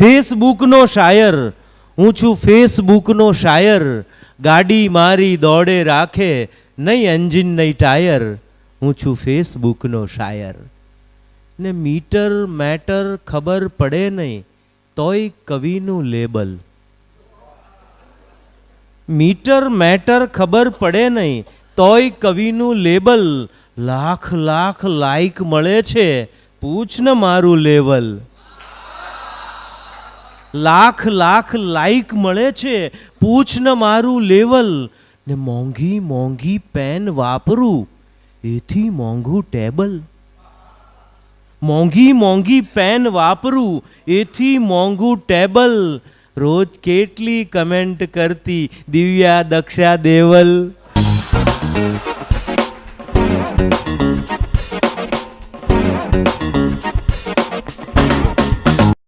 ફેસબુકનો શાયર. હું છું ફેસબુકનો શાયર. ગાડી મારી દોડે રાખે, નહીં એન્જિન, નહીં ટાયર. હું છું ફેસબુકનો શાયર. ને મીટર મેટર ખબર પડે નહીં, તોય કવિનું લેબલ. મીટર મેટર ખબર પડે નહીં, તોય કવિનું લેબલ. લાખ લાખ લાઈક મળે છે, પૂછ ને મારું લેવલ. લાખ લાખ લાઈક મળે છે. પૂછ ન મારું લેવલ ને મોંઘી મોંઘી પેન વાપરું. એથી મોંઘું ટેબલ. મોંઘી મોંઘી પેન વાપરું. એથી મોંઘું ટેબલ. રોજ કેટલી કમેન્ટ કરતી. દિવ્યા દક્ષા દેવલ.